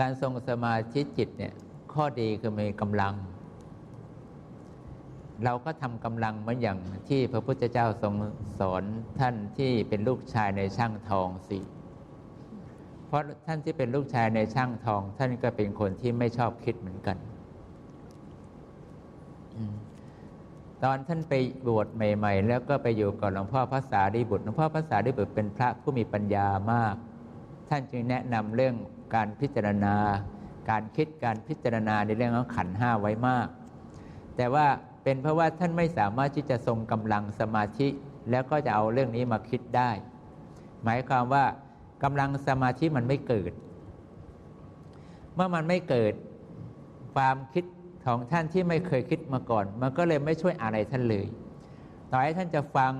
การทรงสมาธิจิตเนี่ยข้อดีคือมีกำลัง เราก็ทำกำลังเหมือนอย่างที่พระพุทธเจ้าทรงสอนท่านที่เป็นลูกชายในช่างทองสิเพราะท่านที่เป็นลูกชายในช่างทอง ท่านก็เป็นคนที่ไม่ชอบคิดเหมือนกัน ตอนท่านไปบวชใหม่ ๆ แล้วก็ไปอยู่กับหลวงพ่อพระสารีบุตรหลวงพ่อพระสารีบุตรเป็นพระผู้มีปัญญามาก ท่านจึงแนะนำเรื่อง การพิจารณา การคิดการพิจารณาในเรื่องของขันห้าไว้มาก แต่ว่าเป็นเพราะว่าท่านไม่สามารถที่จะทรงกำลังสมาธิ แล้วก็จะเอาเรื่องนี้มาคิดได้ หมายความว่ากำลังสมาธิมันไม่เกิด เมื่อมันไม่เกิดความคิดของท่านที่ไม่เคยคิดมาก่อน มันก็เลยไม่ช่วยอะไรท่านเลย ต่อให้ท่านจะฟัง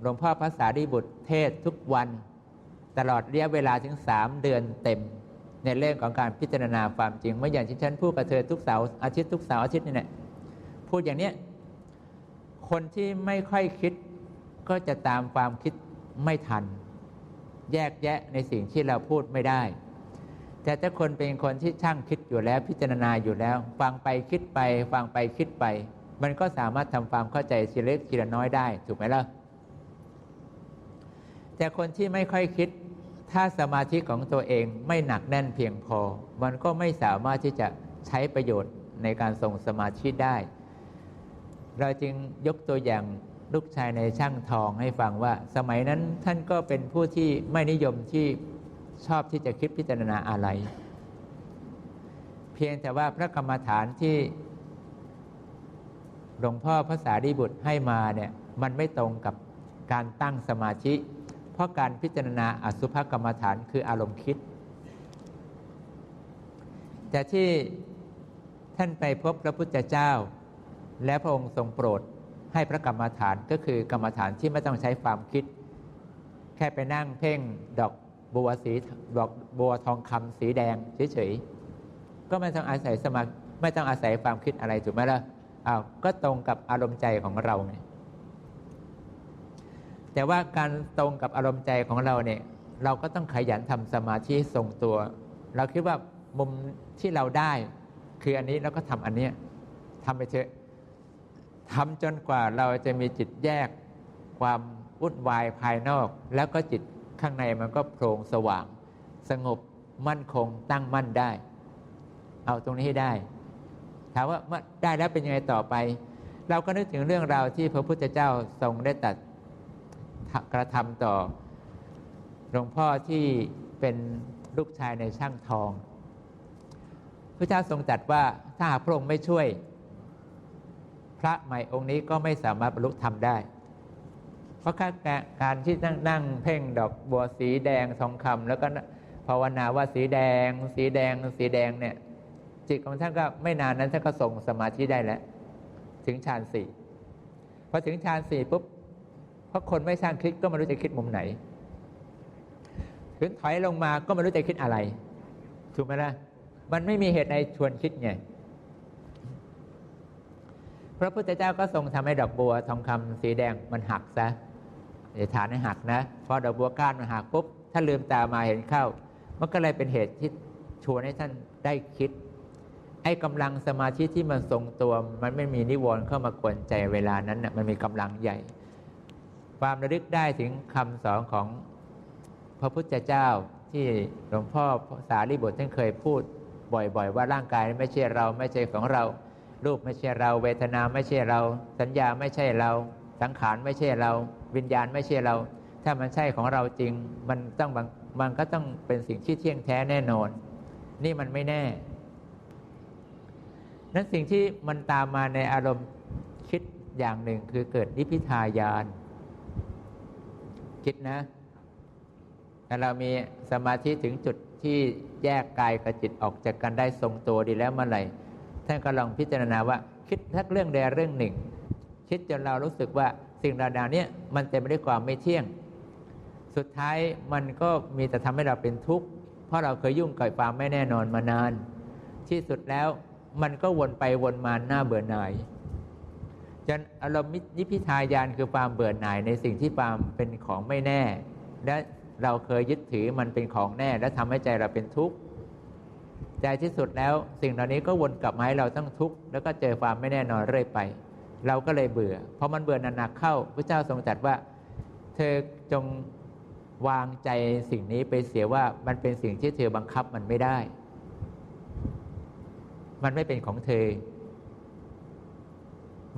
หลวงพ่อพระสารีบุตรเทศทุกวัน ตลอดระยะเวลาถึงสามเดือนเต็ม ในเรื่องของการพิจารณาความจริงเมื่ออย่างที่ฉันพูดกับเธอทุกเสาร์อาทิตย์ทุกเสาร์อาทิตย์นี่แหละพูดอย่างเนี้ยคนที่ไม่ค่อยคิดก็จะตามความคิดไม่ทัน แยกแยะในสิ่งที่เราพูดไม่ได้ แต่ถ้าคนเป็นคนที่ช่างคิดอยู่แล้วพิจารณาอยู่แล้ว ฟังไปคิดไป ฟังไปคิดไป มันก็สามารถทำความเข้าใจทีเล็กทีละน้อยได้ ถูกไหมล่ะแต่คนที่ไม่ค่อยคิด ถ้าสมาธิของตัวเองไม่หนักแน่นเพียงพอ มันก็ไม่สามารถที่จะใช้ประโยชน์ในการทรงสมาธิได้ เราจึงยกตัวอย่างลูกชายในช่างทองให้ฟังว่า สมัยนั้นท่านก็เป็นผู้ที่ไม่นิยมที่ชอบที่จะคิดพิจารณาอะไร เพียงแต่ว่าพระกรรมฐานที่หลวงพ่อพระสารีบุตรให้มาเนี่ยมันไม่ตรงกับการตั้งสมาธิ เพราะการพิจารณาอสุภกรรมฐานคืออารมณ์คิด แต่ที่ท่านไปพบพระพุทธเจ้า และพระองค์ทรงโปรดให้พระกรรมฐานก็คือกรรมฐานที่ไม่ต้องใช้ความคิด แค่ไปนั่งเพ่งดอกบัวสีดอกบัวทองคำสีแดงเฉยๆก็ไม่ต้องอาศัยสมาไม่ต้องอาศัยความคิดอะไรถูกไหมล่ะอ้าวก็ตรงกับอารมณ์ใจของเราไง แต่ว่าการตรงกับอารมณ์ใจของเราเนี่ย เราก็ต้องขยันทำสมาธิทรงตัว เราคิดว่ามุมที่เราได้ คืออันนี้แล้วก็ทำอันเนี้ยทำไปเถอะทำจนกว่าเราจะมีจิตแยกความวุ่นวายภายนอก แล้วก็จิตข้างในมันก็โปร่งสว่าง สงบมั่นคงตั้งมั่นได้ เอาตรงนี้ให้ได้ ถามว่าเมื่อได้แล้วเป็นยังไงต่อไป เราก็นึกถึงเรื่องราวที่พระพุทธเจ้าทรงได้ตัด กระทำต่อหลวงพ่อที่เป็นลูกชายในช่างทอง พระเจ้าทรงตรัสว่าถ้าหากพระองค์ไม่ช่วย พระใหม่องค์นี้ก็ไม่สามารถบรรลุธรรมได้ เพราะการที่นั่งนั่งเพ่งดอกบัวสีแดงทองคำแล้วก็ภาวนาว่าสีแดง สีแดง สีแดงเนี่ย จิตของท่านก็ไม่นานนั้นท่านก็ส่งสมาธิได้แล้ว ถึงฌานสี่พอถึงฌานสี่ปุ๊บ เพราะคนไม่สร้างคิดก็ไม่รู้จะคิดมุมไหน ถึงถอยลงมาก็ไม่รู้จะคิดอะไร ถูกไหมล่ะ มันไม่มีเหตุในชวนคิดไง พระพุทธเจ้าก็ทรงทำให้ดอกบัวทองคำสีแดงมันหักซะฐานให้หักนะ พอดอกบัวก้านมันหักปุ๊บ ถ้าลืมตามาเห็นเข้า มันก็เลยเป็นเหตุที่ชวนให้ท่านได้คิดไอ้กำลังสมาธิที่มันทรงตัว มันไม่มีนิวรณ์เข้ามากวนใจเวลานั้นนะมันมีกำลังใหญ่ ความระลึกได้ถึงคำสอนของพระพุทธเจ้าที่หลวงพ่อสารีบุตรท่านเคยพูดบ่อยๆ ว่าร่างกายไม่ใช่เราไม่ใช่ของเรา รูปไม่ใช่เรา เวทนาไม่ใช่เรา สัญญาไม่ใช่เรา สังขารไม่ใช่เรา วิญญาณไม่ใช่เรา ถ้ามันใช่ของเราจริง มันต้องมันก็ต้องเป็นสิ่งที่เที่ยงแท้แน่นอน นี่มันไม่แน่ นั้นสิ่งที่มันตามมาในอารมณ์คิดอย่างหนึ่งคือเกิดนิพิทายาน คิดนะถ้าเรามีสมาธิถึงจุดที่แยกกายกับจิตออกจากกันได้ทรงตัวดีแล้วเมื่อไหร่ท่านก็ลองพิจารณาว่าคิดทักเรื่องใดเรื่องหนึ่ง คิดจนเรารู้สึกว่าสิ่งราวๆนี้มันเต็มไปด้วยความไม่เที่ยง สุดท้ายมันก็มีแต่ทำให้เราเป็นทุกข์เพราะเราเคยยุ่งกับความไม่แน่นอนมานาน ที่สุดแล้วมันก็วนไปวนมาหน้าเบื่อหน่าย จนอารมณ์นิพิทายานคือความเบื่อหน่ายในสิ่งที่ความเป็นของไม่แน่ และเราเคยยึดถือมันเป็นของแน่ และทำให้ใจเราเป็นทุกข์ใจที่สุดแล้วสิ่งเหล่านี้ก็วนกลับมาให้เราต้องทุกข์แล้วก็เจอความไม่แน่นอนเรื่อยไป เราก็เลยเบื่อพอมันเบื่อหนักๆเข้าพระเจ้าทรงตรัสว่า เธอจงวางใจสิ่งนี้ไปเสียว่ามันเป็นสิ่งที่เธอบังคับมันไม่ได้ มันไม่เป็นของเธอ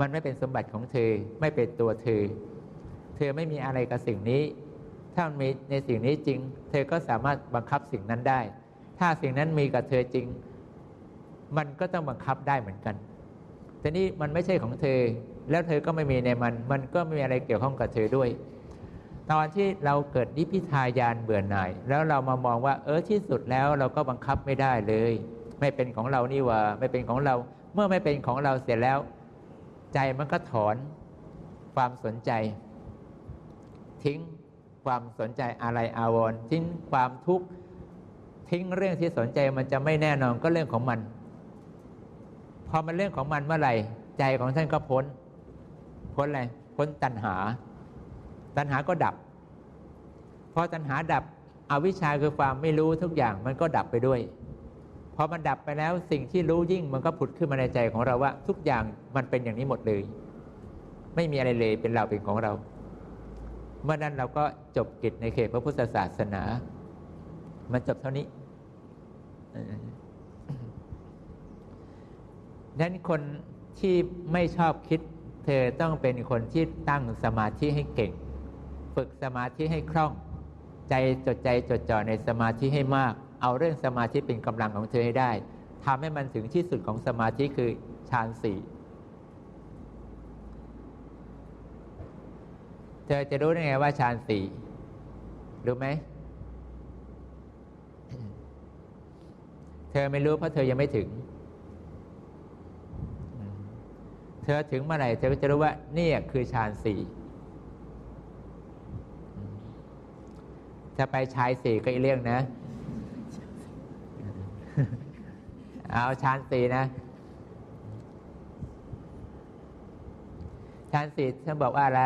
มันไม่เป็นสมบัติของเธอ ไม่เป็นตัวเธอ เธอไม่มีอะไรกับสิ่งนี้ ถ้ามันมีในสิ่งนี้จริง เธอก็สามารถบังคับสิ่งนั้นได้ ถ้าสิ่งนั้นมีกับเธอจริง มันก็ต้องบังคับได้เหมือนกัน แต่นี่มันไม่ใช่ของเธอ แล้วเธอก็ไม่มีในมัน มันก็ไม่มีอะไรเกี่ยวข้องกับเธอด้วย ตอนที่เราเกิดนิพิทายานเบื่อหน่าย แล้วเรามามองว่า เออที่สุดแล้วเราก็บังคับไม่ได้เลย ไม่เป็นของเรานี่ว่า ไม่เป็นของเรา เมื่อไม่เป็นของเราเสร็จแล้ว ใจมันก็ถอนความสนใจ ทิ้งความสนใจอะไรอาวรณ์ทิ้งความทุกข์ทิ้งเรื่องที่สนใจมันจะไม่แน่นอนก็เรื่องของมัน พอมันเรื่องของมันเมื่อไหร่ ใจของท่านก็พ้น พ้นอะไรพ้นตัณหา ตัณหาก็ดับ พอตัณหาดับอวิชชาคือความไม่รู้ทุกอย่างมันก็ดับไปด้วย อมันดับไปแล้วสิ่งที่รู้ยิ่งมันก็ผุดขึ้นมาในใจของเราว่า ทุกอย่างมันเป็นอย่างนี้หมดเลย ไม่มีอะไรเลยเป็นเราเป็นของเรา เมื่อนั้นเราก็จบกิจในเขตพระพุทธศาสนา มันจบเท่านี้นั้นคนที่ไม่ชอบคิด เธอต้องเป็นคนที่ตั้งสมาธิให้เก่ง ฝึกสมาธิให้คล่อง ใจจดใจจดจ่อในสมาธิให้มาก เอาเรื่องสมาธิเป็นกำลังของเธอให้ได้ทำให้มันถึงที่สุดของสมาธิคือฌานสี่เธอจะรู้ได้ไงว่าฌานสี่รู้ไหมเธอไม่รู้เพราะเธอยังไม่ถึง เธอถึงเมื่อไหร่เธอก็จะรู้ว่านี่คือฌานสี่จะไปชายสี่ก็อีกเรื่องนะ เอาฌานสี่นะฌานสี่ท่านบอกว่าอะไร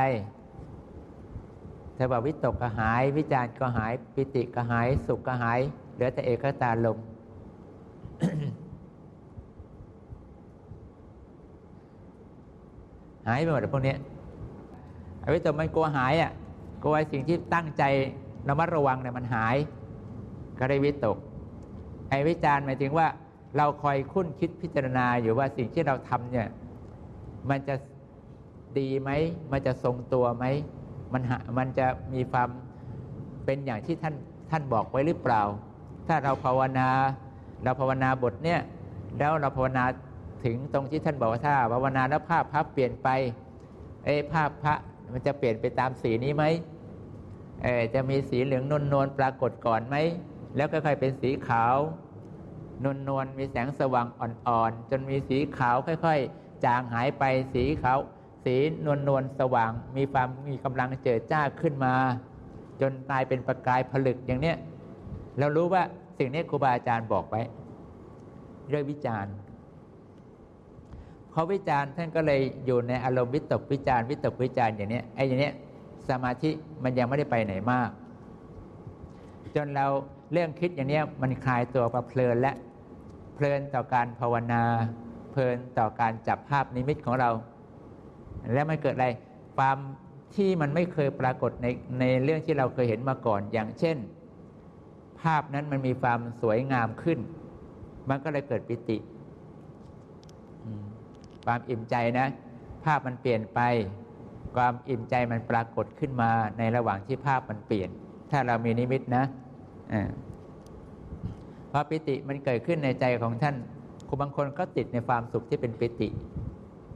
เธอบอกวิตกก็หาย วิจารก็หาย ปิติก็หาย สุขก็หาย เหลือแต่เอกตาลมหายไปหมดพวกนี้อวิตกมันกลัวหายอะกลัวสิ่งที่ตั้งใจระมัดระวังเนี่ยมันหาย ก็ได้วิตก ไอ้วิจารหมายถึงว่า เราคอยคุ้นคิดพิจารณาอยู่ว่าสิ่งที่เราทำเนี่ยมันจะดีไหม มันจะทรงตัวไหม มันมันจะมีความเป็นอย่างที่ท่านท่านบอกไว้หรือเปล่า ถ้าเราภาวนา เราภาวนาบทเนี่ยแล้วเราภาวนาถึงตรงที่ท่านบอกว่าถ้าภาวนาแล้วภาพพระเปลี่ยนไปเอ้ภาพพระมันจะเปลี่ยนไปตามสีนี้ไหมเออจะมีสีเหลืองนวลนวลปรากฏก่อนไหม แล้วค่อยๆเป็นสีขาวนวลนวลมีแสงสว่างอ่อนๆ จนมีสีขาวค่อย ๆ จางหายไปสีขาวสีนวลนวลสว่าง มีความมีกำลังเจิดจ้าขึ้นมา จนกลายเป็นประกายผลึกอย่างเนี้ยเรารู้ว่าสิ่งนี้ครูบาอาจารย์บอกไว้ด้วยวิจารณ์พอวิจารณ์ท่านก็เลยอยู่ในอารมณ์วิตกวิจารณ์วิตกวิจารณ์อย่างเนี้ยไอ้อย่างเนี้ยสมาธิมันยังไม่ได้ไปไหนมาก จนเรา เรื่องคิดอย่างนี้มันคลายตัวมาเพลินและเพลินต่อการภาวนา เพลินต่อการจับภาพนิมิตของเรา แล้วมันเกิดอะไรความที่มันไม่เคยปรากฏในในเรื่องที่เราเคยเห็นมาก่อน อย่างเช่น ภาพนั้นมันมีความสวยงามขึ้น มันก็เลยเกิดปิติความอิ่มใจนะ ภาพมันเปลี่ยนไป ความอิ่มใจมันปรากฏขึ้นมาในระหว่างที่ภาพมันเปลี่ยน ถ้าเรามีนิมิตนะ เพราะปิติมันเกิดขึ้นในใจของท่านคุณบางคนก็ติดในความสุขที่เป็นปิติ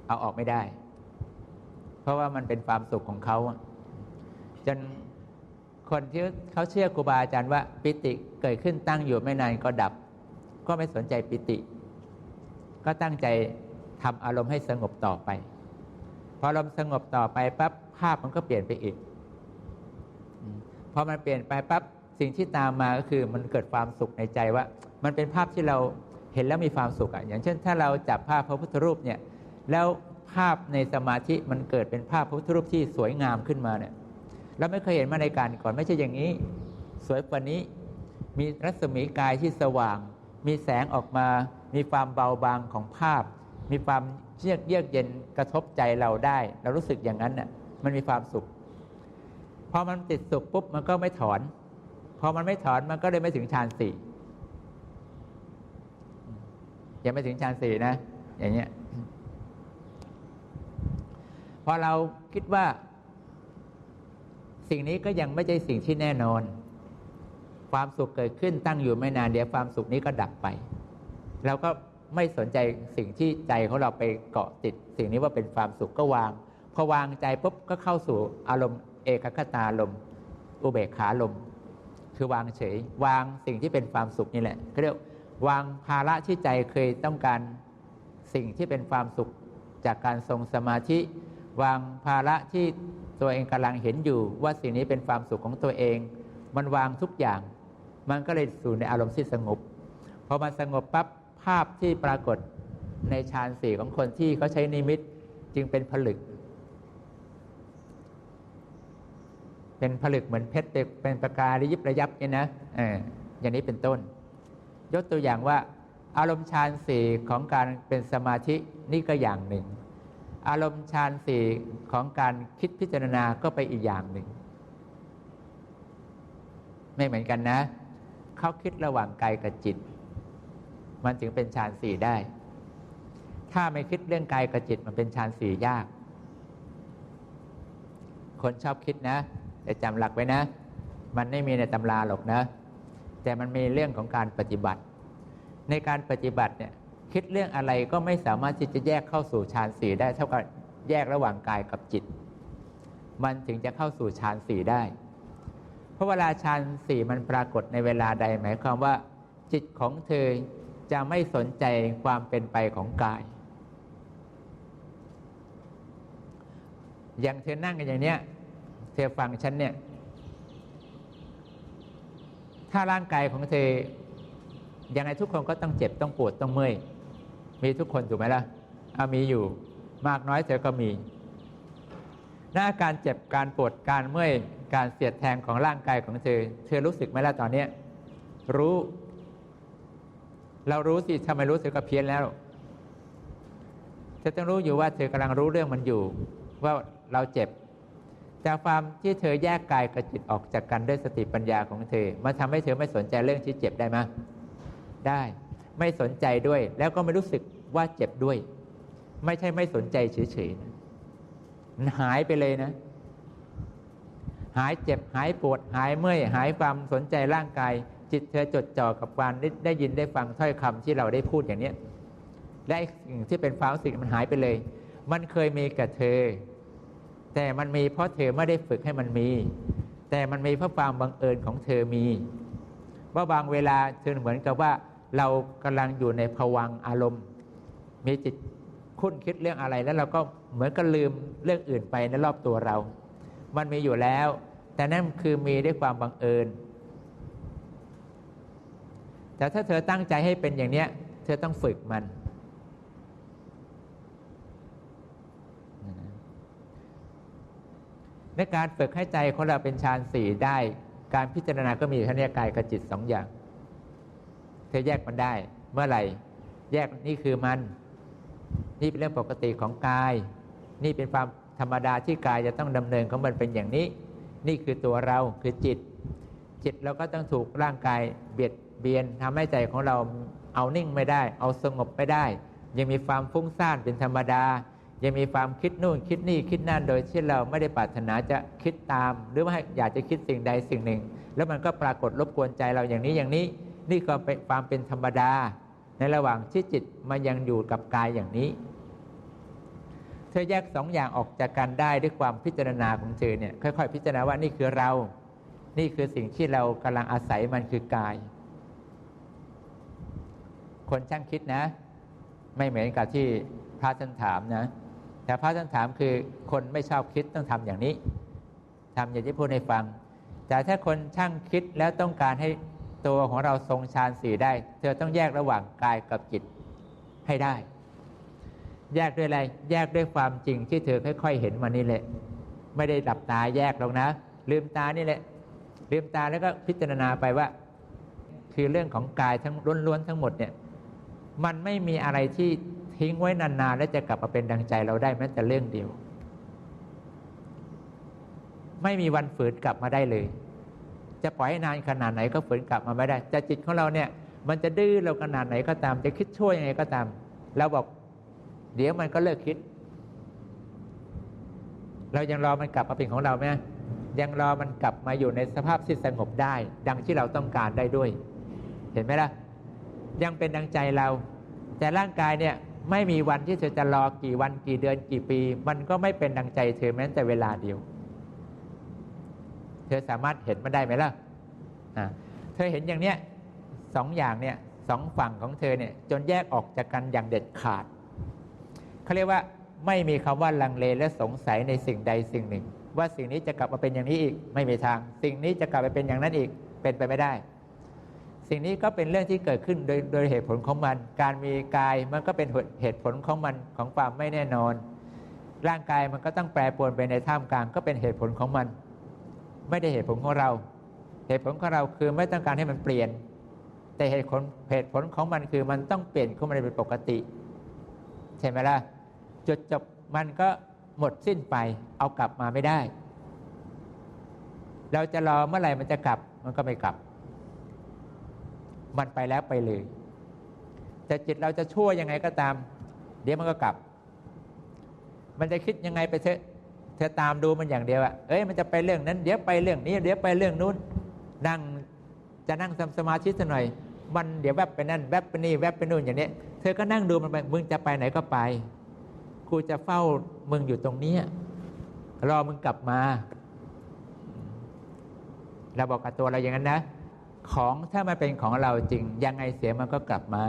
เอาออกไม่ได้ เพราะว่ามันเป็นความสุขของเขาจนคนที่เขาเชื่อครูบาอาจารย์ว่าปิติเกิดขึ้นตั้งอยู่ไม่นานก็ดับ ก็ไม่สนใจปิติ ก็ตั้งใจทำอารมณ์ให้สงบต่อไป พออารมณ์สงบต่อไปปั๊บภาพมันก็เปลี่ยนไปอีก พอมันเปลี่ยนไปปั๊บ สิ่งที่ตามมาก็คือมันเกิดความสุขในใจว่า มันเป็นภาพที่เราเห็นแล้วมีความสุขอะอย่างเช่น ถ้าเราจับภาพพระพุทธรูปเนี่ยแล้วภาพในสมาธิมันเกิดเป็นภาพพระพุทธรูปที่สวยงามขึ้นมาเนี่ยเราไม่เคยเห็นมาในการก่อนไม่ใช่อย่างนี้ สวยกว่านี้มีรัศมีกายที่สว่างมมีแสงออกมา มีความเบาบางของภาพ มีความเยือกเยือกเย็นกระทบใจเราได้ เรารู้สึกอย่างนั้นน่ะมันมีความสุขพอมันติดสุขปุ๊บมันก็ไม่ถอน พอมันไม่ถอนมันก็เลยไม่ถึงฌานสี่ยังไม่ถึงฌานสี่นะ อย่างเงี้ยพอเราคิดว่า สิ่งนี้ก็ยังไม่ใช่สิ่งที่แน่นอน ความสุขเกิดขึ้นตั้งอยู่ไม่นานเดี๋ยวความสุขนี้ก็ดับไปเราก็ไม่สนใจสิ่งที่ใจของเราไปเกาะติด สิ่งนี้ว่าเป็นความสุขก็วางพอวางใจปุ๊บก็เข้าสู่อารมณ์เอกคตาลม อุเบกขาลม คือวางเฉย วางสิ่งที่เป็นความสุขนี่แหละเขาเรียกวางภาระที่ใจเคยต้องการสิ่งที่เป็นความสุขจากการทรงสมาธิ วางภาระที่ตัวเองกำลังเห็นอยู่ว่าสิ่งนี้เป็นความสุขของตัวเอง มันวางทุกอย่าง มันก็เลยสู่ในอารมณ์ที่สงบพอมันสงบปั๊บภาพที่ปรากฏในฌานสี่ของคนที่เขาใช้นิมิตจึงเป็นผลึก เป็นผลึกเหมือนเพชรเป็นประกายระยิบระยับเนี่ยนะออย่างนี้เป็นต้น ยกตัวอย่างว่า อารมณ์ฌานสี่ของการเป็นสมาธินี่ก็อย่างหนึ่ง อารมณ์ฌานสี่ของการคิดพิจารณาก็ไปอีกอย่างหนึ่ง ไม่เหมือนกันนะเขาคิดระหว่างกายกับจิต มันจึงเป็นฌานสี่ได้ ถ้าไม่คิดเรื่องกายกับจิตมันเป็นฌานสี่ยาก คนชอบคิดนะ แต่จำหลักไว้นะ มันไม่มีในตำราหรอกนะ แต่มันมีเรื่องของการปฏิบัติ ในการปฏิบัติเนี่ยคิดเรื่องอะไรก็ไม่สามารถที่จะแยกเข้าสู่ฌานสี่ได้เท่ากับแยกระหว่างกายกับจิต มันถึงจะเข้าสู่ฌานสี่ได้ เพราะเวลาฌานสี่มันปรากฏในเวลาใดหมายความว่า จิตของเธอจะไม่สนใจความเป็นไปของกาย อย่างเธอนั่งกันอย่างเนี้ย ธอฟังฉันเนี่ย ถ้าร่างกายของเธอยังไงทุกคนก็ต้องเจ็บต้องปวดต้องเมื่อย มีทุกคนถูกไหมล่ะเอามีอยู่มากน้อยเธอก็มี หน้าการเจ็บการปวดการเมื่อยการเสียดแทงของร่างกายของเธอ เธอรู้สึกไหมล่ะตอนนี้รู้ เรารู้สิทำไมรู้สึกก็เพี้ยนแล้ว เธอต้องรู้อยู่ว่าเธอกำลังรู้เรื่องมันอยู่ ว่าเราเจ็บ แต่ความที่เธอแยกกายกับจิตออกจากกันด้วยสติปัญญาของเธอมาทำให้เธอไม่สนใจเรื่องที่เจ็บได้ไหมได้ ไม่สนใจด้วย แล้วก็ไม่รู้สึกว่าเจ็บด้วย ไม่ใช่ไม่สนใจเฉยๆนะมันหายไปเลยนะ หายเจ็บหายปวดหายเมื่อยหายความสนใจร่างกาย จิตเธอจดจ่อกับการได้ยินได้ฟังถ้อยคำที่เราได้พูดอย่างนี้และสิ่งที่เป็นความรู้สึกมันหายไปเลย มันเคยมีกับเธอ แต่มันมีเพราะเธอไม่ได้ฝึกให้มันมี แต่มันมีเพราะความบังเอิญของเธอมี ว่าบางเวลาเธอเหมือนกับว่าเรากำลังอยู่ในภวังอารมณ์ มีจิตคุ้นคิดเรื่องอะไรแล้วเราก็เหมือนกับลืมเรื่องอื่นไปในรอบตัวเรา มันมีอยู่แล้ว แต่นั่นคือมีด้วยความบังเอิญ แต่ถ้าเธอตั้งใจให้เป็นอย่างนี้เธอต้องฝึกมัน ในการฝึกให้ใจของเราเป็นฌานสี่ได้ การพิจารณาก็มีท่านี้กายกับจิตสองอย่าง เธอแยกมันได้ เมื่อไหร่ แยกนี่คือมัน นี่เป็นเรื่องปกติของกาย นี่เป็นความธรรมดาที่กายจะต้องดำเนินของมันเป็นอย่างนี้ นี่คือตัวเราคือจิต จิตเราก็ต้องถูกร่างกายเบียดเบียนทำให้ใจของเราเอานิ่งไม่ได้ เอาสงบไม่ได้ ยังมีความฟุ้งซ่านเป็นธรรมดา ยังมีความคิดนู่นคิดนี่คิดนั่นโดยที่เราไม่ได้ปรารถนาจะคิดตาม หรือว่าอยากจะคิดสิ่งใดสิ่งหนึ่ง แล้วมันก็ปรากฏรบกวนใจเราอย่างนี้อย่างนี้ นี่ก็เป็นความเป็นธรรมดา ในระหว่างที่จิตมันยังอยู่กับกายอย่างนี้ เธอแยกสองอย่างออกจากกันได้ด้วยความพิจารณาของเธอเนี่ยค่อยๆ พิจารณาว่านี่คือเรา นี่คือสิ่งที่เรากำลังอาศัยมันคือกาย คนช่างคิดนะ ไม่เหมือนกับที่พระท่านถามนะ แต่พระท่านถามคือคนไม่ชอบคิดต้องทำอย่างนี้ทำอย่างที่พูดให้ฟัง แต่ถ้าคนช่างคิดแล้วต้องการให้ตัวของเราทรงฌานสี่ได้ เธอต้องแยกระหว่างกายกับจิตให้ได้ แยกด้วยอะไร แยกด้วยความจริงที่เธอค่อยๆเห็นมานี่แหละ ไม่ได้หลับตาแยกหรอกนะ ลืมตานี่แหละ ลืมตาแล้วก็พิจารณาไปว่า คือเรื่องของกายทั้งล้วนๆทั้งหมดเนี่ย มันไม่มีอะไรที่ ทิ้งไว้นานๆ แล้วจะกลับมาเป็นดังใจเราได้แม้แต่เรื่องเดียว ไม่มีวันฝืนกลับมาได้เลย จะปล่อยให้นานขนาดไหนก็ฝืนกลับมาไม่ได้จะจิตของเราเนี่ยมันจะดื้อเราขนาดไหนก็ตาม จะคิดช่วยยังไงก็ตามเราบอก เดี๋ยวมันก็เลิกคิด เรายังรอมันกลับมาเป็นของเราไหมยังรอมันกลับมาอยู่ในสภาพที่สงบได้ ดังที่เราต้องการได้ด้วย เห็นไหมล่ะ ยังเป็นดังใจเรา แต่ร่างกายเนี่ย ไม่มีวันที่เธอจะรอกี่วันกี่เดือนกี่ปี มันก็ไม่เป็นดังใจเธอแม้แต่เวลาเดียว เธอสามารถเห็นมันได้ไหมล่ะเธอเห็นอย่างเนี้ยสองอย่างเนี่ยสองฝั่งของเธอเนี่ยจนแยกออกจากกันอย่างเด็ดขาดเขาเรียกว่าไม่มีคำว่าลังเลและสงสัยในสิ่งใดสิ่งหนึ่ง ว่าสิ่งนี้จะกลับมาเป็นอย่างนี้อีก ไม่มีทาง สิ่งนี้จะกลับไปเป็นอย่างนั้นอีกเป็นไปไม่ได้ สิ่งนี้ก็เป็นเรื่องที่เกิดขึ้นโดยโดยเหตุผลของมัน การมีกายมันก็เป็นเหตุผลของมันของความไม่แน่นอน ร่างกายมันก็ต้องแปรปรวนไปในท่ามกลางก็เป็นเหตุผลของมัน ไม่ได้เหตุผลของเรา เหตุผลของเราคือไม่ต้องการให้มันเปลี่ยน แต่เหตุผลเหตุผลของมันคือมันต้องเปลี่ยนเข้ามาเป็นปกติ ใช่ไหมล่ะจุดจบมันก็หมดสิ้นไปเอากลับมาไม่ได้ เราจะรอเมื่อไหร่มันจะกลับมันก็ไม่กลับ มันไปแล้วไปเลย แต่จิตเราจะชั่วยังไงก็ตาม เดี๋ยวมันก็กลับ มันจะคิดยังไงไปเถอะเธอตามดูมันอย่างเดียวอะเอ้ยมันจะไปเรื่องนั้น เดี๋ยวไปเรื่องนี้ เดี๋ยวไปเรื่องนู้น นั่งจะนั่งทำสมาธิสักหน่อย มันเดี๋ยวแวบไปนั่นแวบไปนี่แวบไปนู่นอย่างนี้เธอก็นั่งดูมันไปมึงจะไปไหนก็ไปกูจะเฝ้ามึงอยู่ตรงนี้รอมึงกลับมาเราบอกกับตัวเราอย่างนั้นนะ ของถ้ามันเป็นของเราจริง ยังไงเสียมันก็กลับมา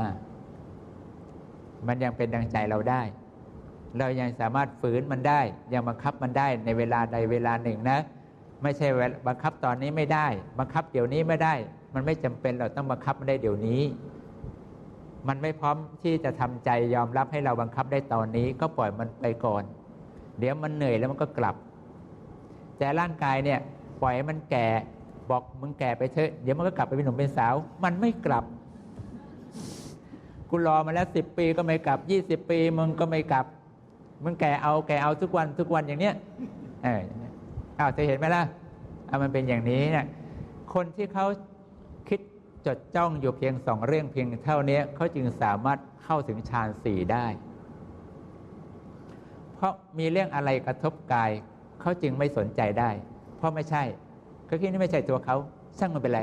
มันยังเป็นดังใจเราได้ เรายังสามารถฝืนมันได้ ยังบังคับมันได้ในเวลาใดเวลาหนึ่งนะ ไม่ใช่บังคับตอนนี้ไม่ได้ บังคับเดี๋ยวนี้ไม่ได้ มันไม่จำเป็นเราต้องบังคับมันได้เดี๋ยวนี้ มันไม่พร้อมที่จะทำใจยอมรับให้เราบังคับได้ตอนนี้ ก็ปล่อยมันไปก่อน เดี๋ยวมันเหนื่อยแล้วมันก็กลับ แต่ร่างกายเนี่ยปล่อยให้มันแก่ บอกมึงแก่ไปเถอะเดี๋ยวมันก็กลับไปเป็นหนุ่มเป็นสาว มันไม่กลับกูรอมาแล้วสิบปีก็ไม่กลับยี่สิบปีมึงก็ไม่กลับ มึงแก่เอาแก่เอาทุกวันทุกวันอย่างเนี้ยเอออ้าวเธอเห็นไหมล่ะเอามันเป็นอย่างนี้เนี่ยคนที่เขาคิดจดจ้องอยู่เพียงสองเรื่องเพียงเท่านี้เขาจึงสามารถเข้าถึงฌานสี่ได้ เพราะมีเรื่องอะไรกระทบกายเขาจึงไม่สนใจได้ เพราะไม่ใช่ ก็คิดนี่ไม่ใช่ตัวเขาช่างมันเป็นไร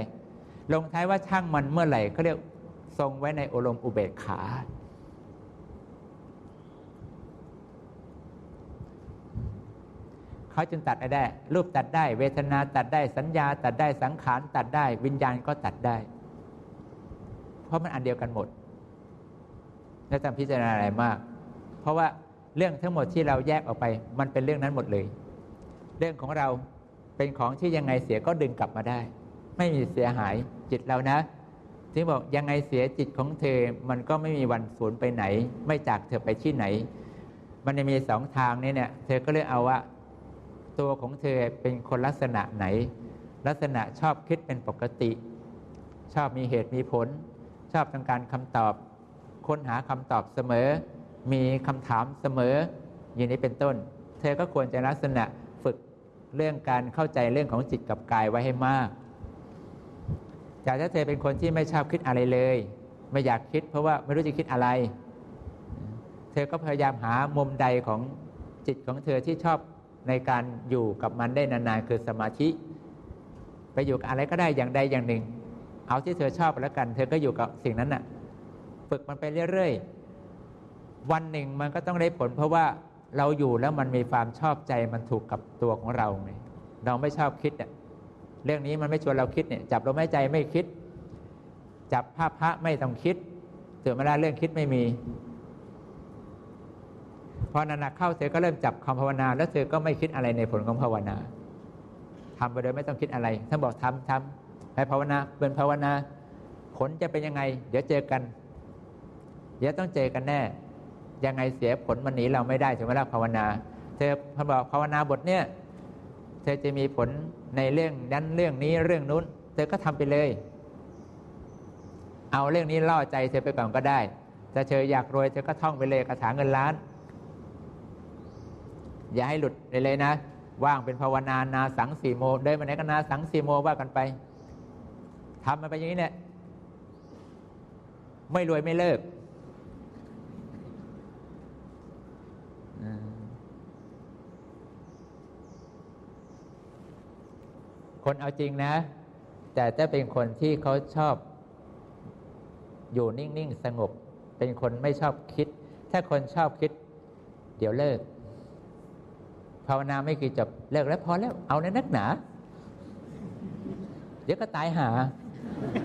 ลงท้ายว่าช่างมันเมื่อไหร่เขาเรียกทรงไว้ในอารมณ์อุเบกขา เขาจึงตัดได้ รูปตัดได้ เวทนาตัดได้สัญญา ตัดได้สังขารตัดได้ วิญญาณก็ตัดได้ เพราะมันอันเดียวกันหมดไม่ต้องพิจารณาอะไรมาก เพราะว่าเรื่องทั้งหมดที่เราแยกออกไป มันเป็นเรื่องนั้นหมดเลย เรื่องของเรา เป็นของที่ยังไงเสียก็ดึงกลับมาได้ ไม่มีเสียหายจิตเรานะที่บอกยังไงเสียจิตของเธอ มันก็ไม่มีวันสูญไปไหน ไม่จากเธอไปที่ไหน มันจะมีสองทางนี้เนี่ย เธอก็เลยเอาว่าตัวของเธอเป็นคนลักษณะไหน ลักษณะชอบคิดเป็นปกติ ชอบมีเหตุมีผล ชอบต้องการคำตอบ ค้นหาคำตอบเสมอ มีคำถามเสมออย่างนี้เป็นต้น เธอก็ควรจะลักษณะ เรื่องการเข้าใจเรื่องของจิตกับกายไว้ให้มากแต่ถ้าเธอเป็นคนที่ไม่ชอบคิดอะไรเลย ไม่อยากคิดเพราะว่าไม่รู้จะคิดอะไร เธอก็พยายามหามุมใดของจิตของเธอที่ชอบในการอยู่กับมันได้นานๆคือสมาธิ ไปอยู่กับอะไรก็ได้อย่างใดอย่างหนึ่ง เอาที่เธอชอบแล้วกัน เธอก็อยู่กับสิ่งนั้นน่ะ ฝึกมันไปเรื่อยๆ วันหนึ่งมันก็ต้องได้ผลเพราะว่า เราอยู่แล้วมันมีความชอบใจมันถูกกับตัวของเราไงเราไม่ชอบคิดอะเรื่องนี้มันไม่ชวนเราคิดเนี่ยจับลมหายใจไม่คิด จับภาพพระไม่ต้องคิดเสือมาได้เรื่องคิดไม่มี พอนักเข้าเธอก็เริ่มจับคำภาวนา แล้วเธอก็ไม่คิดอะไรในผลของภาวนาทำไปโดยไม่ต้องคิดอะไรท่านบอกทำทำไปภาวนาเป็นภาวนา ผลจะเป็นยังไง เดี๋ยวเจอกัน เดี๋ยวต้องเจอกันแน่ ยังไงเสียผลมันหนีเราไม่ได้ถึงเวลาภาวนา เธอพอบอกภาวนาบทเนี้ยเธอจะมีผลในเรื่องนั้นเรื่องนี้เรื่องนู้น เธอก็ทำไปเลย เอาเรื่องนี้ล่อใจเธอไปก่อนก็ได้ถ้าเธออยากรวยเธอก็ท่องไปเลยคาถาเงินล้าน อย่าให้หลุดเลยเลยนะ ว่างเป็นภาวนานาสังสีโมเดินมาไหนก็นาสังสีโมว่ากันไปทำมันไปอย่างนี้เนี่ยไม่รวยไม่เลิก คนเอาจริงนะ แต่ถ้าเป็นคนที่เขาชอบ อยู่นิ่งๆสงบ เป็นคนไม่ชอบคิด ถ้าคนชอบคิด เดี๋ยวเลิกภาวนาไม่กี่จบเลิกแล้วพอแล้วเอาในนักหนา เดี๋ยวก็ตายหา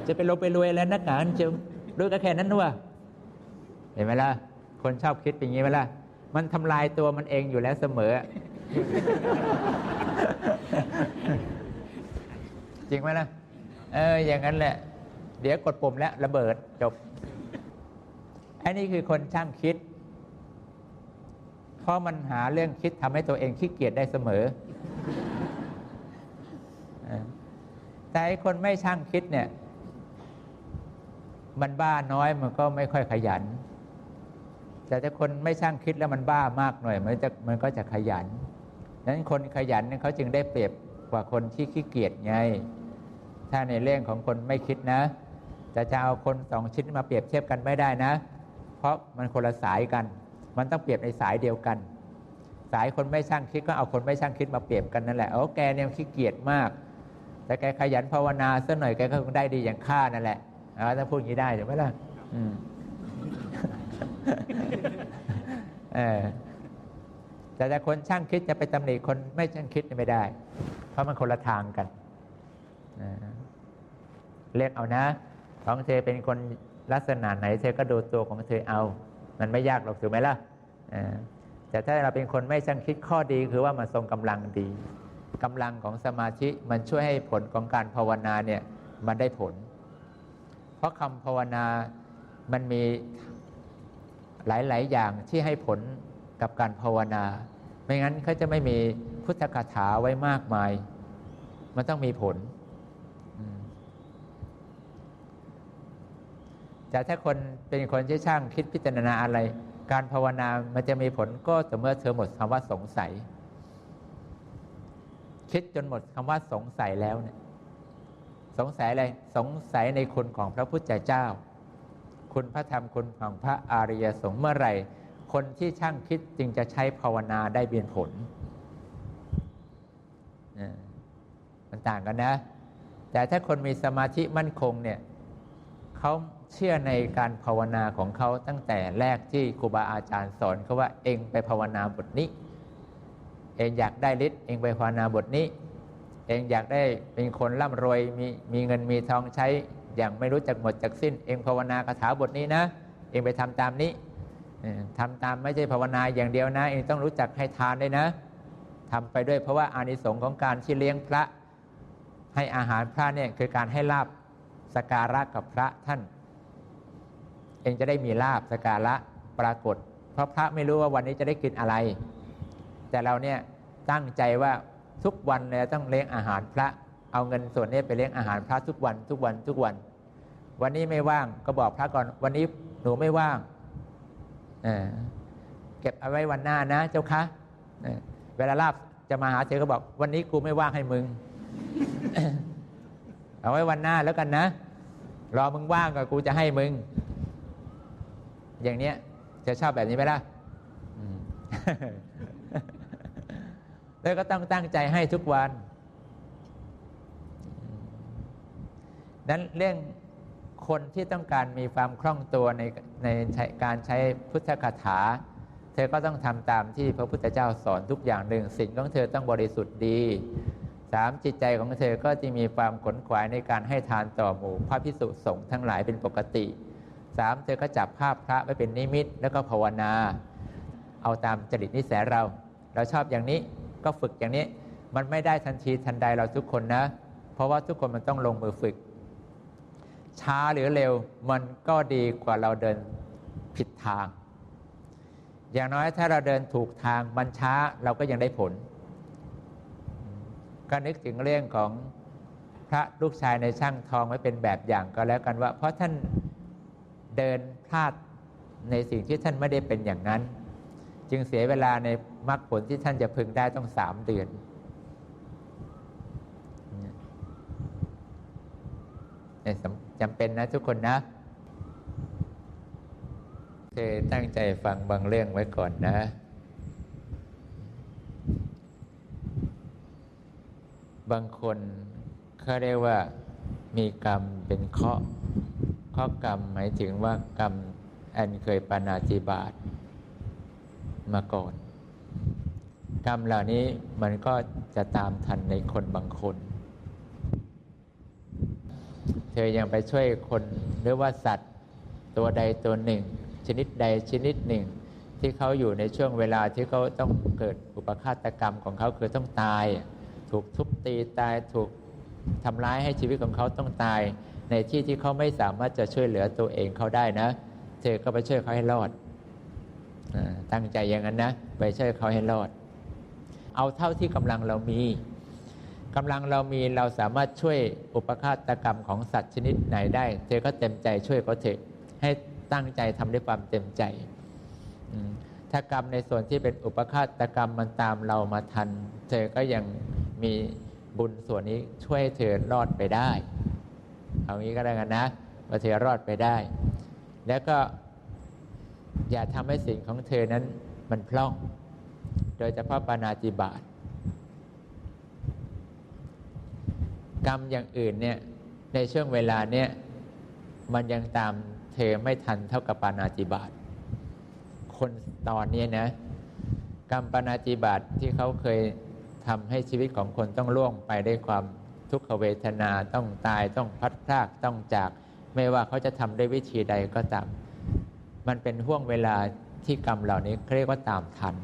จะไปลงไปรวยแล้วนักหนาจะรวยก็แค่นั้นนัวเห็นไหมล่ะ คนชอบคิดเป็นอย่างนี้ไหมล่ะ มันทำลายตัวมันเองอยู่แล้วเสมอ จริงไหมล่ะ เออ อย่างนั้นแหละ เดี๋ยวกดปุ่มแล้วระเบิดจบ อันนี้คือคนช่างคิด เพราะมันหาเรื่องคิดทำให้ตัวเองขี้เกียจได้เสมอ แต่ไอ้คนไม่ช่างคิดเนี่ย มันบ้าน้อยมันก็ไม่ค่อยขยัน แต่ถ้าคนไม่ช่างคิดแล้วมันบ้ามากหน่อย มันจะมันก็จะขยันนั้นคนขยันเนี่ยเขาจึงได้เปรียบกว่าคนที่ขี้เกียจไง ถ้าในเรื่องของคนไม่คิดนะ จะจะเอาคนสองชิ้นมาเปรียบเทียบกันไม่ได้นะ เพราะมันคนละสายกัน มันต้องเปรียบในสายเดียวกัน สายคนไม่ช่างคิดก็เอาคนไม่ช่างคิดมาเปรียบกันนั่นแหละโอ้แกเนี่ยขี้เกียจมาก แต่แกขยันภาวนาสักหน่อยแกก็คงได้ดีอย่างข้านั่นแหละเอาถ้าพูดอย่างนี้ได้ใช่ไหมล่ะอืมเออแต่คนช่างคิดจะไปตำหนิคนไม่ช่างคิดไม่ได้ เพราะมันคนละทางกัน เรียกเอานะ ของเธอเป็นคนลักษณะไหนเธอก็ดูตัวของเธอเอา มันไม่ยากหรอกถูกไหมล่ะแต่ถ้าเราเป็นคนไม่ช่างคิดข้อดีคือว่ามันทรงกำลังดีกำลังของสมาธิมันช่วยให้ผลของการภาวนาเนี่ยมันได้ผล เพราะคำภาวนามันมีหลาย ๆ อย่างที่ให้ผลกับการภาวนา ไม่งั้นเขาจะไม่มีพุทธคาถาไว้มากมาย มันต้องมีผล แต่ถ้าคนเป็นคนที่ช่างคิดพิจารณาอะไร การภาวนามันจะมีผลก็ต่อเมื่อเธอหมดคำว่าสงสัย คิดจนหมดคำว่าสงสัยแล้วเนี่ยสงสัยอะไรสงสัยในคุณของพระพุทธเจ้า คุณพระธรรมคุณของพระอริยสงฆ์เมื่อไหร่ คนที่ช่างคิดจึงจะใช้ภาวนาได้เบียนผลมันต่างกันนะ แต่ถ้าคนมีสมาธิมั่นคงเนี่ยเขา เชื่อในการภาวนาของเขาตั้งแต่แรกที่ครูบาอาจารย์สอนเขาว่าเองไปภาวนาบทนี้ เองอยากได้ฤทธิ์เองไปภาวนาบทนี้ เองอยากได้เป็นคนร่ำรวยมีมีเงินมีทองใช้อย่างไม่รู้จักหมดจักสิ้น เองภาวนาคาถาบทนี้นะ เองไปทำตามนี้ทำตามไม่ใช่ภาวนาอย่างเดียวนะ เองต้องรู้จักให้ทานด้วยนะทำไปด้วยเพราะว่าอานิสงส์ของการที่เลี้ยงพระให้อาหารพระเนี่ยคือการให้ลาบสการะกับพระท่าน เองจะได้มีลาบสการะปรากฏ เพราะพระไม่รู้ว่าวันนี้จะได้กินอะไร แต่เราเนี่ยตั้งใจว่าทุกวันเลยต้องเลี้ยงอาหารพระ เอาเงินส่วนนี้ไปเลี้ยงอาหารพระทุกวันทุกวันทุกวัน วันนี้ไม่ว่างก็บอกพระก่อนวันนี้หนูไม่ว่างเเก็บเอาไว้วันหน้านะ เจ้าคะเวลาลาบจะมาหาเธอก็บอก วันนี้กูไม่ว่างให้มึง เอาไว้วันหน้าแล้วกันนะ รอมึงว่างก็กูจะให้มึง อย่างเนี้ยจะชอบแบบนี้ไหมล่ะแล้วก็ต้องตั้งใจให้ทุกวันนั้นเรื่องคนที่ต้องการมีความคล่องตัวในในการใช้พุทธคาถา เธอก็ต้องทำตามที่พระพุทธเจ้าสอนทุกอย่างหนึ่งสิ่งของเธอต้องบริสุทธิ์ดีสามจิตใจของเธอก็จะมีความขนขวายในการให้ทานต่อหมู่พระพิสุสงฆ์ทั้งหลายเป็นปกติ สามเธอก็จับภาพพระไว้เป็นนิมิต แล้วก็ภาวนา เอาตามจริตนิสัยเรา เราชอบอย่างนี้ก็ฝึกอย่างนี้ มันไม่ได้ทันทีทันใดเราทุกคนนะ เพราะว่าทุกคนมันต้องลงมือฝึก ช้าหรือเร็วมันก็ดีกว่าเราเดินผิดทาง อย่างน้อยถ้าเราเดินถูกทางมันช้าเราก็ยังได้ผล ก็นึกถึงเรื่องของพระลูกชายในช่างทองไว้เป็นแบบอย่างก็แล้วกันว่า เพราะท่าน เดินพลาดในสิ่งที่ท่านไม่ได้เป็นอย่างนั้น จึงเสียเวลาในมรรคผลที่ท่านจะพึงได้ต้องสามเดือน จำเป็นนะทุกคนนะเธอตั้งใจฟังบางเรื่องไว้ก่อนนะ บางคนเขาเรียกว่ามีกรรมเป็นเคราะห์ ข้อกรรมหมายถึงว่ากรรมแอนเคยปานาจิบาตมาก่อน กรรมเหล่านี้มันก็จะตามทันในคนบางคน เธอยังไปช่วยคนหรือว่าสัตว์ตัวใดตัวหนึ่ง ชนิดใดชนิดหนึ่ง ที่เขาอยู่ในช่วงเวลาที่เขาต้องเกิดอุปฆาตกรรมของเขาคือต้องตาย ถูกทุบตีตายถูกทำร้ายให้ชีวิตของเขาต้องตาย ในที่ที่เขาไม่สามารถจะช่วยเหลือตัวเองเขาได้นะ เธอก็ไปช่วยเขาให้รอดตั้งใจอย่างนั้นนะไปช่วยเขาให้รอด เอาเท่าที่กำลังเรามีกำลังเรามีเราสามารถช่วยอุปฆาตกรรมของสัตว์ชนิดไหนได้ เธอก็เต็มใจช่วยเขาเถอะให้ตั้งใจทำด้วยความเต็มใจถ้ากรรมในส่วนที่เป็นอุปฆาตกรรมมันตามเรามาทัน เธอก็ยังมีบุญส่วนนี้ช่วยเธอรอดไปได้ เอางี้ก็แล้กันนะว่าเธอรอดไปได้ แล้วก็อย่าทำให้สิ่งของเธอนั้นมันพล่อง โดยเฉพาะปานาติบาตกรรมอย่างอื่นเนี่ยในช่วงเวลาเนี่ยมันยังตามเธอไม่ทันเท่ากับปานาติบาตคนตอนนี้นะกรรมปานาติบาตที่เขาเคยทำให้ชีวิตของคนต้องล่วงไปด้วยความ ทุกขเวทนาต้องตายต้องพัดพรากต้องจาก ไม่ว่าเขาจะทำด้วยวิธีใดก็ตาม มันเป็นห่วงเวลาที่กรรมเหล่านี้เรียกว่าตามทัน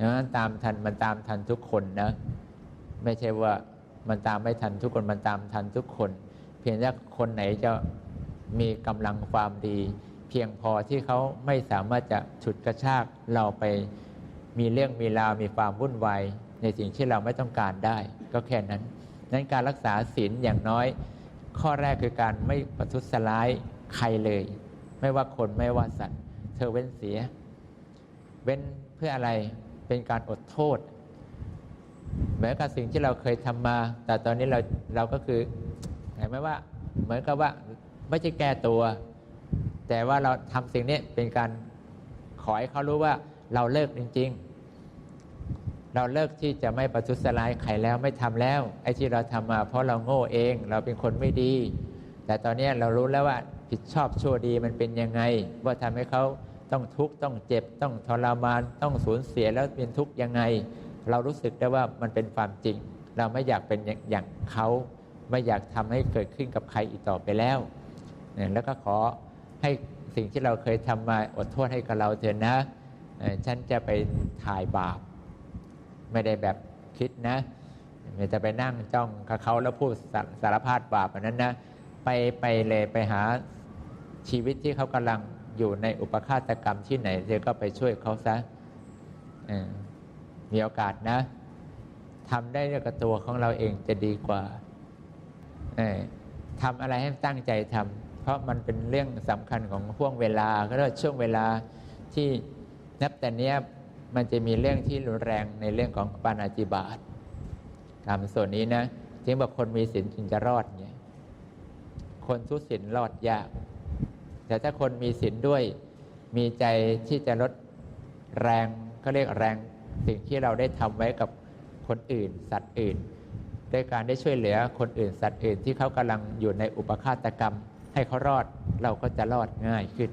นั้นตามทันมันตามทันทุกคนนะ ไม่ใช่ว่ามันตามไม่ทันทุกคนมันตามทันทุกคน เพียงแต่คนไหนจะมีกำลังความดี เพียงพอที่เขาไม่สามารถจะฉุดกระชากเราไปมีเรื่องมีราวมีความวุ่นวาย ในสิ่งที่เราไม่ต้องการได้ ก็แค่นั้น นั้นการรักษาศีลอย่างน้อย ข้อแรกคือการไม่ประทุษร้ายใครเลย ไม่ว่าคนไม่ว่าสัตว์ เธอเว้นเสีย เว้นเพื่ออะไรเป็นการอดโทษเหมือนกับสิ่งที่เราเคยทำมา แต่ตอนนี้เราเราก็คือเห็นไหมว่า เหมือนกับว่าไม่ใช่แก้ตัว แต่ว่าเราทำสิ่งนี้เป็นการขอให้เขารู้ว่าเราเลิกจริง ๆ เราเลิกที่จะไม่ประทุษร้ายใครแล้วไม่ทำแล้ว ไอ้ที่เราทำมา เพราะเราโง่เองเราเป็นคนไม่ดี แต่ตอนนี้เรารู้แล้วว่าผิดชอบชั่วดีมันเป็นยังไง ว่าทำให้เขาต้องทุกข์ต้องเจ็บต้องทรมานต้องสูญเสียแล้วเป็นทุกข์ยังไง เรารู้สึกได้ว่ามันเป็นความจริง เราไม่อยากเป็นอย่างเขา ไม่อยากทำให้เกิดขึ้นกับใครอีกต่อไปแล้วแล้วก็ขอให้สิ่งที่เราเคยทำมาอดโทษให้กับเราเถอะนะฉันจะไปถ่ายบาป ไม่ได้แบบคิดนะไม่จะไปนั่งจ้องเขาแล้วพูดสาสารพัดบาปอันนั้นนะไปไปเลยไปหาชีวิตที่เขากำลังอยู่ในอุปฆาตกรรมที่ไหนเธอก็ไปช่วยเขาซะมีโอกาสนะทำได้ด้วยกับตัวของเราเองจะดีกว่าทำอะไรให้ตั้งใจทำเพราะมันเป็นเรื่องสำคัญของห่วงเวลา ก็เรียกว่าช่วงเวลาที่นับแต่เนี้ย มันจะมีเรื่องที่รุนแรงในเรื่องของปานาจิบาตตามส่วนนี้นะถึงบอกคนมีศีลจึงจะรอดไงคนทุศีลรอดยาก แต่ถ้าคนมีศีลด้วยมีใจที่จะลดแรงก็เรียกแรงสิ่งที่เราได้ทำไว้กับคนอื่น สัตว์อื่นด้วยการได้ช่วยเหลือคนอื่นสัตว์อื่นที่เขากำลังอยู่ในอุปฆาตกรรม ให้เขารอดเราก็จะรอดง่ายขึ้น